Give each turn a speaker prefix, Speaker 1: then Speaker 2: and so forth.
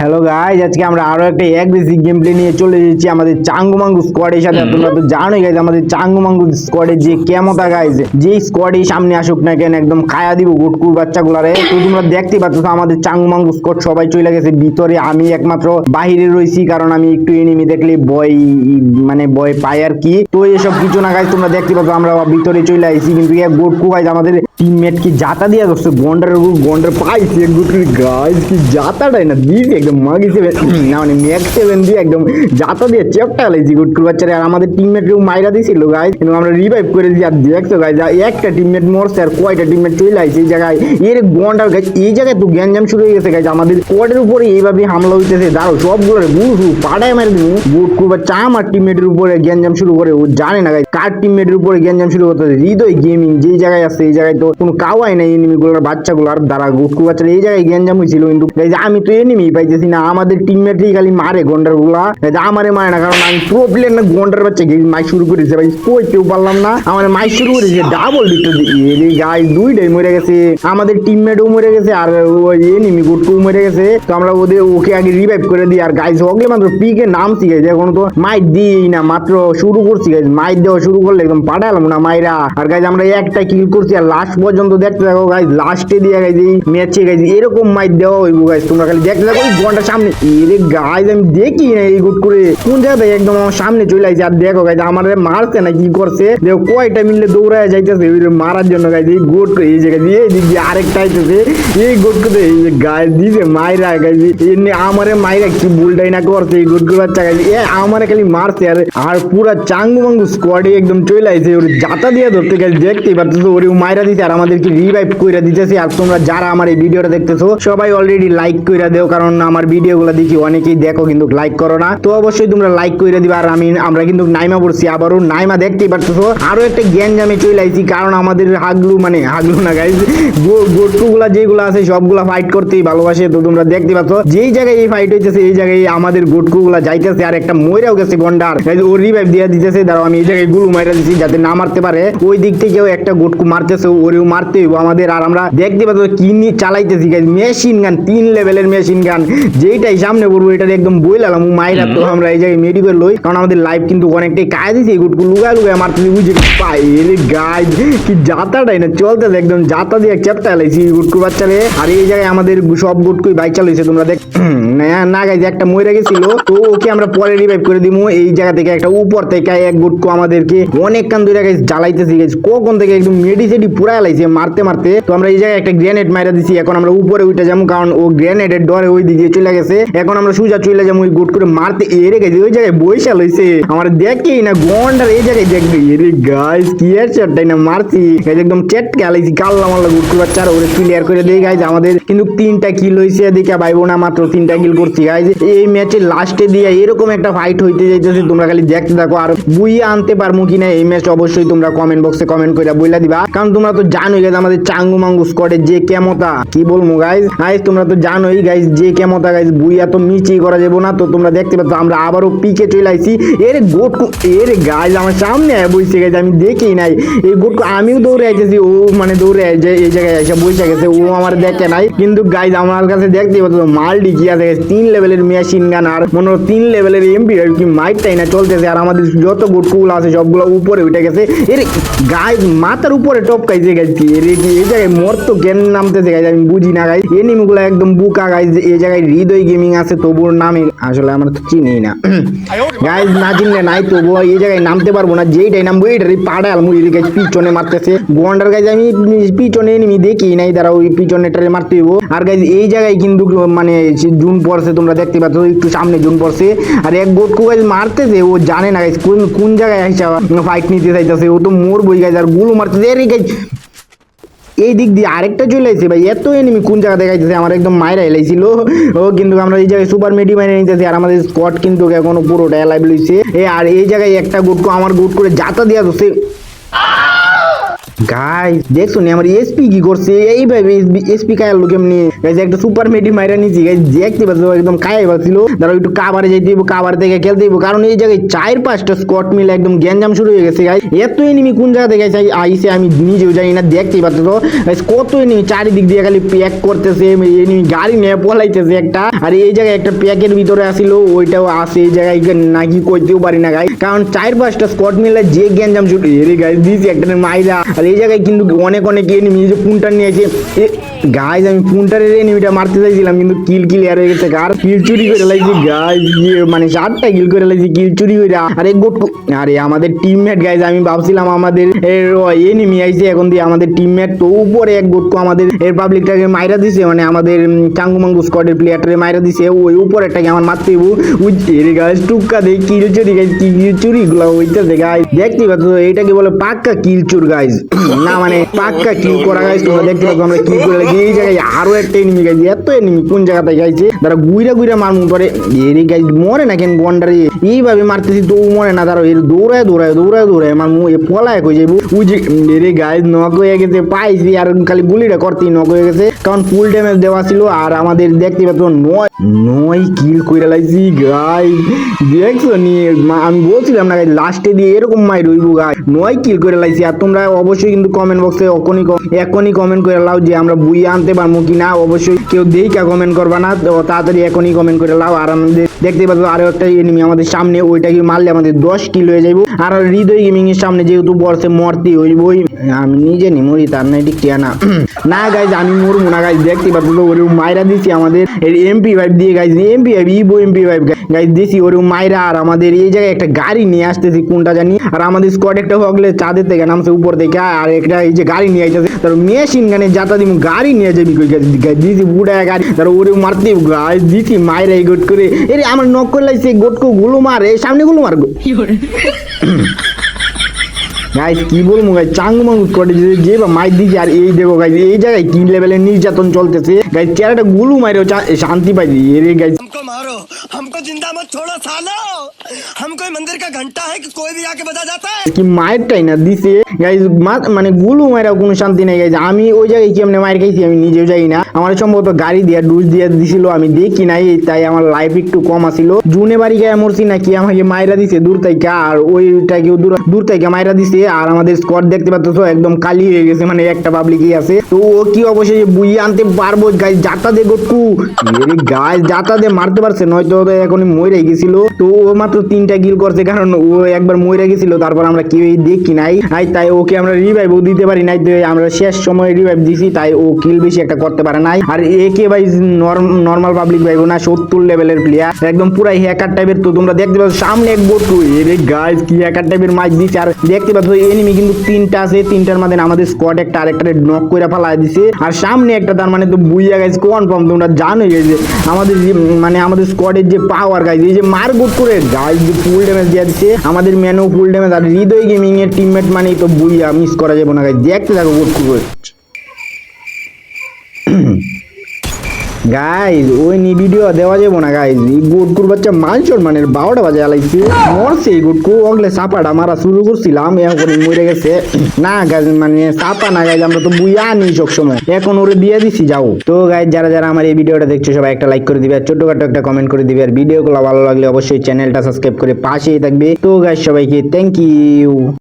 Speaker 1: Hello guys আজকে আমরা আরও একটা এক বেসিক গেম প্লে নিয়ে চলে এসেছি আমাদের চাঙ্গু মাঙ্গু স্কোয়াডের সাথে। তোমরা তো জানোই গাইজ আমাদের চাঙ্গু মাঙ্গু স্কোয়াডের যে কেমতা গাইজ যে স্কোয়াডই সামনে আসুক না কেন, একদম খায়া দিব গুটকুর বাচ্চাগুলারে। তো তোমরা দেখতে পাচ্ছ, আমাদের চাঙ্গু মাঙ্গু স্কোয়াড সবাই চলে গেছে। ভিতরে আমি একমাত্র, বাহিরে রয়েছি কারণ আমি একটু এনিমি দেখলে বয় মানে বয় পাই আর কি। তো এসব কিছু না গাইজ তোমরা দেখতে পাচ্ছ, আমরা ভিতরে চলে আইছি। কিন্তু এক গুটকু গাইজ আমাদের টিমমেট কি জাতা দিয়া করছে গন্ডার গন্ডার পাইছে এক গুটকুর গাইজ কি জাতাটাই না দিয়েছে একদম মাগি সেভেন না মানে ম্যাক সেভেন দিয়ে একদম জাতা দিয়ে চেপটা লাইছি গুটকুর বাচ্চারা আর আমাদের টিমমেট কেউ মাইরা দিয়েছিল গাইজ কিন্তু আমরা রিভাইভ করে দিই আর দেখছ গাইজ একটা টিমমেট মরছে, আর কয়টা টিমমেট চলে আইছে এই জায়গায়। এর গন্ডার গাইজ এই জায়গায় তো গ্যাঞ্জাম শুরু হয়ে গেছে গাইজ আমাদের কোয়ার্ডের উপরে এইভাবে হামলা হইতেছে দাঁড়ো সবগুলো গুরু শুরু পাড়ায় মারি দিব। গুটকুর বাচ্চা আমার টিমমেটের উপরে গ্যাঞ্জাম শুরু করে, ও জানে না গাইজ কার টিমমেটের উপরে গ্যাঞ্জাম শুরু করতেছে হৃদয় গেমিং যেই জায়গায় আছে, এই জায়গায় তো কোনো কাওয়াই নাই এনিমিগুলোর বাচ্চাগুলোর দ্বারা গুটকু বাচ্চারা এই জায়গায় গ্যাঞ্জাম হয়েছিল কিন্তু আমি তো এনিমি পাইতেছি না আমাদের টিমমেটই খালি মারে গন্ডারগুলা আমারে মারে না, কারণ আমি প্রো প্লেয়ার না গন্ডার বাচ্চা গিয়ে মাই শুরু করেছে ভাই কই কেউ পারলাম না। আমার মাই শুরু করেছে ডাবল ভিক্টর এরে গাই দুইটাই মরে গেছে। আমাদের টিমমেটও মরে গেছে, আর ওই এনিমি গুটকু মরে গেছে। তো আমরা ওদের ওকে আগে রিভাইভ করে দিই, আর গাইজ ওকে মাত্র পিকে নামছি গাইজ এখন তো মাইট দিই না, মাত্র শুরু করছি গাইজ মাইট দেওয়া শুরু করলে একদম পাঠালাম না মাইরা। আর গাইজ আমরা একটা কিল করছি, আর লাস্ট পর্যন্ত দেখতে থাকো গাইজ লাস্টে দিয়ে গাইজ ম্যাচে গাইজ এরকম মাইট দেওয়া হইব গাইজ তোমরা খালি দেখতে থাকো ঘণ্টা সামনে। এরে গাইজ আমি দেখি না এই গুট করে। কোন জায়গায় একদম আমার সামনে চলে আসছে আর দেখো গাইজ আমার মারছে না, কি করছে? দেখো, কয়টা মিললে দৌড়ায় যাইতেছে মারার জন্য গাইজ এই গোট করে এই জায়গায় এই দিক দিয়ে আরেকটা আইতেছে। এই গোট করে এই যে গাইজ দিছে মাইরা গাইজ এমনি আমারে মাইরা কি ভুলটাই না করছে এই গুট করে বাচ্চা গাইজ এ আমারে খালি মারছে, আর। আর পুরা চাঙ্গু মাঙ্গু স্কোয়াডে একদম চলে আইছে, ওর জাতা দিয়ে ধরতে গেছে দেখতেই পারতেছো, ওরে মাইরা দিছে, আর আমাদেরকে রিভাইভ কইরা দিতেছে। আর তোমরা যারা আমার এই ভিডিওটা দেখতেছো, সবাই অলরেডি লাইক কইরা দেও, কারণ আমার ভিডিওগুলো দেখি, অনেকেই দেখো কিন্তু লাইক করো না। তো অবশ্যই তোমরা লাইক কইরা দিবা। আর আমি, আমরা কিন্তু নাইমা পড়ছি, আবারও নাইমা দেখতেই পারতেছো। আরও একটা জ্ঞান জামে চলে আইছি, কারণ আমাদের হাগলু মানে হাগলু না গাইজ গোটকুগুলা যেগুলো আছে, সবগুলা ফাইট করতেই ভালোবাসে। তো তোমরা দেখতে পাচ্ছ, যেই জায়গায় এই ফাইট হইতেছে, এই জায়গায় আমাদের গোটকুগুলা যাইতেছে, আর একটা ময়রাও গেছে গন্ডার। ও রিভাইভ দিয়ে দিতেছে। দাঁড়াও, আমি এই জায়গায় গুলু মাইরা দিছি, যাতে না মারতে পারে। ওই দিক থেকেও একটা গোটকু মারতেছে, ওরেও মারতে হইব আমাদের। আর আমরা দেখতে পাচ্ছ, কি নিয়ে চালাইতেছি গাইজ মেশিন গান তিন লেভেলের মেশিন গান যেইটাই সামনে পড়ব এটা একদম বই লাগাম মাইরা তো আমরা এই জায়গায় মেডি করে লই কারণ আমাদের লাইফ কিন্তু অনেকটাই কাজ এই গুটকু লুগায় আমার তুমি বুঝে পাই এরে গাই কি যাতাটাই না চলতেছে একদম যাতা দিয়ে চেপটা লাইছি গুটকু বাচ্চারে। আর এই জায়গায় আমাদের সব গুটকুই বাইক চালাইছে তোমরা দেখ না না একটা মরে গেছিল, তো ওকে আমরা পরে রিভাইভ করে এই জায়গা থেকে একটা উপর থেকে এক গুটকু আমাদেরকে অনেক কান জ্বালাইতেছি কখন থেকে একদম পুরা লাইছে মারতে মারতে। তো আমরা এই জায়গায় একটা গ্রেনেড দিছি, এখন আমরা উপরে উঠে যাব কারণ ও গ্রেনেডের ডরে ওই দিকে চলে গেছে। এখন আমরা চলে যাব ওই গুট করে মারতে। এরে ওই জায়গায় বৈশা লইছে। আমার দেখি না গন্ডার, এই জায়গায় দেখবে। এরে গাইজ, কি চটটাই না মারছি। একদম চেটকে আলাইছি, কাল্লা মাল্লা গুট করে ওরে ক্লিয়ার করে আমাদের কিন্তু তিনটা কিল হইছে, এদিকে ভাইবো না মাত্র তিনটা কিল করছি। গাইজ এই ম্যাচের লাস্টে দিয়ে এরকম একটা ফাইট হইতে যাইতেছে, তোমরা খালি দেখতে থাকো আর বুইয়ে আনতে পারব কিনা এই ম্যাচ অবশ্যই তোমরা কমেন্ট বক্সে কমেন্ট করে বইলা দিবা। কারণ তোমরা তো জানোই গাইজ আমাদের চাঙ্গু মাঙ্গু স্কোয়াডের যে কেমতা কি বলব গাইজ গাইজ তোমরা তো জানোই গাইজ যে কেমতা গাইজ বুইয়া তো মিচি করা যাব না। তো তোমরা দেখতে পাচ্ছ, আমরা আবারও পিকে চলে আইছি। এর গোটকু এর গাইজ আমার সামনে বইছে গেছে আমি দেখি নাই। এই গোটকু আমিও দৌড়ে আইতেছি, ও মানে দৌড়ে এই জায়গায় এসে বসে গেছে, ও আমার দেখে নাই। কিন্তু গাইজ আমার কাছে দেখতে পাচ্ছ, মালডি কি আছে তিন লেভেলের মেশিন গান আর মনে তিন লেভেলের এমপি কি মাইটটাই না চলতেছে। আর আমাদের যত গোটকুগুলো আছে সবগুলো উপরে উঠে গেছে। এর গাইজ মাথার উপরে টপকাইছে গেছে এর কি, এই জায়গায় মর তো জ্ঞান নামতেছে গাইজ আমি বুঝি না গাইজ এনিমিগুলো একদম বুকা গাইজ এই জায়গায় হৃদয় গেমিং আছে তবুর নামে আসলে আমরা তো চিনি না। গাইজ না চিনলে নাই তবু এই জায়গায় নামতে পারব না। যেইটাই নামবো, এইটারই আলমু এই গাইজ পিছনে মারতেছে। গন্ডার গাইজ আমি পিছনে এনিমি দেখি নাই তারা ওই পিছনেটারে মারতে হইব। আর গাইজ এই জায়গায় কিন্তু মানে জুন পড়ছে, তোমরা দেখতে পাচ্ছ, একটু সামনে জুন পড়ছে। আর এক গোটকু গাইজ মারতেছে ও জানে না কোন কোন জায়গায় আইসা ফাইট নিতে চাইতেছে। ও তো মোর বই গাইজ আরগুলো মারতেছে এর এই দিক দিয়ে আরেকটা চলে আসছে ভাই, এত এনিমি কোন জায়গা দেখাইতেছে, আমার একদম মায়েরা এলাইছিল। ও কিন্তু আমরা এই জায়গায় সুপার মেডি মাইনে নিতেছি, আর আমাদের স্কোয়াড কিন্তু এখনও পুরোটা এলাইভ লইছে। আর এই জায়গায় একটা গুট আমার গুট করে যাতা দিয়া দোষে গাইস দেখছ নি, আমার এসপি কি করছে? এইভাবে এসপি কায়ার লোক এমনি গাইস একটা সুপার মেডি মাইরা নিছি। গাইস দেখতে পাচ্ছ, একদম কায়াই পাচ্ছিল। ধরো একটু কাবারে যাইতে দিব কাবার থেকে খেলতে দিব। কারণ এই জায়গায় চার পাঁচটা স্কট মিলে একদম গ্যাঞ্জাম শুরু হয়ে গেছে গাইস এত এনিমি কোন জায়গা থেকে আইসে আমি নিজেও জানি না, দেখতেই পাচ্ছ তো। গাইস কত এনিমি চারিদিক দিয়ে খালি প্যাক করতেছে এনিমি গাড়ি নিয়ে পলাইতেছে একটা। আর এই জায়গায় একটা প্যাকের ভিতরে আসিল, ওইটাও আছে এই জায়গায় নাকি কইতেও পারি না গাই কারণ চার পাঁচটা স্কট মিলে যে গ্যাঞ্জাম শুরু এরে গাইস দিয়েছি একটা মাইরা। আর এই জায়গায় কিন্তু অনেক অনেক নিয়ে যে পুনটা নিয়েছে গাইজ আমি পুনটারের এনিমিটা মারতে চাইছিলাম, কিন্তু কিল ক্লিয়ার হয়ে গেছে। আর কিল চুরি করে লাগছি গাইজ মানে চারটা কিল করে লাগছি কিল চুরি করে। আরে গোট আরে আমাদের টিমমেট গাইজ আমি ভাবছিলাম আমাদের এনিমি আইছে এখন দিয়ে। আমাদের টিমমেট তো উপরে এক গোটকো আমাদের এর পাবলিকটাকে মাইরা দিছে। মানে আমাদের চাঙ্গু মাঙ্গু স্কোয়াডের প্লেয়ারটাকে মাইরা দিছে। ওই উপরেরটাকে আমার মারতে হইব। ওই এরে গাইজ টুক্কা দেই কিল চুরি গাইজ কিল চুরি গুলো হইতেছে গাইজ দেখতে পাচ্ছ এইটাকে বলে পাক্কা কিল চুর গাইজ না মানে পাক্কা কিল করা গাইজ তোমরা দেখতে পাচ্ছ, আমরা কিল করে এই জায়গায় আরও একটা এনিমি গাইছে, এত এনিমি কোন গাইছে? তারা গুইরা গুইরা মারমু গাইজ মরে না কেন গন্ডারে এইভাবে মারতেছি মরে না, তারা এর দৌড়ায় দৌড়ায় দৌড়ায় দৌড়ায় আমার মু এ পলায় কই ওই যে গাইজ নক হয়ে গেছে, পাইছি, আর খালি গুলিটা করতেই নক হয়ে গেছে। কারণ ফুল ড্যামেজ দেওয়া ছিল, আর আমাদের দেখতে নয় নয় কিল কইরা লাইছি গাইজ দেখছ নি? আমি বলছিলাম না গাইজ লাস্টে দিয়ে এরকম মাই রইব গাই নয় কিল করে লাইছি, আর তোমরা অবশ্যই কিন্তু কমেন্ট বক্সে এখনই এখনই কমেন্ট করে লাও যে আমরা বুই আনতে পারব কি না অবশ্যই কেউ দেই কমেন্ট করবা না তাড়াতাড়ি এখনই কমেন্ট করে লাও, আর আমাদের দেখতে পাচ্ছ, আরও একটা এনিমি আমাদের সামনে ওইটাকে মারলে আমাদের দশ কিল হয়ে যাইব? আর হৃদয় গেমিং এর সামনে যেহেতু বর্ষে মরতে হইবই আমি নিজে নি মরি তার নাই ঠিক টিয়া না। না গাইজ আমি মরবো না গাইজ দেখতে পাচ্ছ, তো ওরে মাইরা দিছি আমাদের এমপি ফাইভ দিয়ে গাইজ এমপি ফাইভ ইবো এমপি ফাইভ গাইজ দিছি ওরে মাইরা, আর আমাদের এই জায়গায় একটা গাড়ি নিয়ে আসতেছি, কোনটা জানি? আর আমাদের স্কোয়াড একটা হগলে চাঁদের থেকে নামছে উপর থেকে, আর একটা এই যে গাড়ি নিয়ে আইতেছে, তার মেশিন গানে যাতা দিমু, গাড়ি নিয়ে যাবি গাইজ দিছি বুড়া গাড়ি, তার ওরে মারতে গাইজ দিছি মাইরা এই করে। এরে আমার নক করে লাইছে গোটকো গুলো মার এই সামনে গুলো মার গাইজ কি বলবো গাইজ চাঙ্গমাঙ্গু করে যে যে বা মাইর দিছে আর এই দেখো গাইজ এই জায়গায় কি লেভেলের নির্যাতন চলতেছে গাইজ চেহারাটা গুলু মাইরেও চা- শান্তি পাইছি এরে গাইজ
Speaker 2: हमको मारो हमको जिंदा मत छोड़ो सालो हम कोई मंदिर का घंटा है कि कोई भी आके बजा जाता है
Speaker 1: কি মায়েরটাই না দিছে গাইজ মানে গুলু মায়েরাও কোনো শান্তি নেই গাইজ আমি ওই জায়গায় কেমনে মায়ের খাইছি আমি নিজেও যাই না আমার সম্ভবত গাড়ি দিয়া ডুজ দিয়ে দিছিল আমি দেখি নাই তাই আমার লাইফ একটু কম আসিল জুনে বাড়ি গায়ে মরছি নাকি আমাকে মায়েরা দিছে দূর থেকে আর ওইটাকেও দূর দূর থেকে মায়েরা দিছে আর আমাদের স্কোয়াড দেখতে পাচ্ছ তো একদম কালি হয়ে গেছে মানে একটা পাবলিকই আছে তো ও কি অবশ্যই বুঝিয়ে আনতে পারবো গাইজ যাতা দে গটকু এরে গাইজ যাতা দে মারতে পারছে নয়তো তো এখন মরে গেছিল তো ও মাত্র তিনটা গিল করছে, কারণ ও একবার মরে গেছিল, তারপর আমরা কেউই দেখি নাই। আই তাই ওকে আমরা রিভাইভ দিতে পারি নাই আমরা শেষ সময় রিভাইভ দিছি, তাই ও কিল বেশি একটা করতে পারে নাই। আর একে ভাই নর্মাল পাবলিক ভাইবো না, সত্তর লেভেলের প্লেয়ার একদম পুরাই হ্যাকার টাইপের তো, তোমরা দেখতে পাচ্ছ, সামনে এক বটু এরে গাইজ কি হ্যাকার টাইপের মাইক দিছে। আর দেখতে পাচ্ছ এনিমি কিন্তু তিনটা আছে, তিনটার মধ্যে আমাদের স্কোয়াড একটা আরেকটা নক করে ফেলা দিছে। আর সামনে একটা, তার মানে তো বুইয়া গাইজ কনফার্ম তোমরা জানোই যে আমাদের যে মানে আমাদের স্কোয়াডের যে পাওয়ার গাইজ এই যে মার গুট করে গাইজ যে ফুল ড্যামেজ দিয়ে দিচ্ছে, আমাদের ম্যানও ফুল ড্যামেজ আর হৃদয় গেমিং এর টিমমেট মানেই তো বুঝিয়া মিস করা যাবে না গাইজ দেখতে থাকো গুট গাইজ ওই নি ভিডিও দেওয়া যাব না গাইজ এই গুটকুর বাচ্চা মালচর মানে বারোটা বাজে আলাইছে। মরছে এই গুটকু। অগলে সাপাটা মারা শুরু করছিলাম এখন মরে গেছে। না গাইজ মানে সাপা না গাইজ আমরা তো বুইয়া নি সবসময়। এখন ওরে দিয়ে দিছি, যাও। তো গাইজ যারা যারা আমার এই ভিডিওটা দেখছ, সবাই একটা লাইক করে দিবে, আর ছোটখাটো একটা কমেন্ট করে দিবে। আর ভিডিওগুলো ভালো লাগলে অবশ্যই চ্যানেলটা সাবস্ক্রাইব করে পাশেই থাকবে। তো গাইজ সবাইকে থ্যাংক ইউ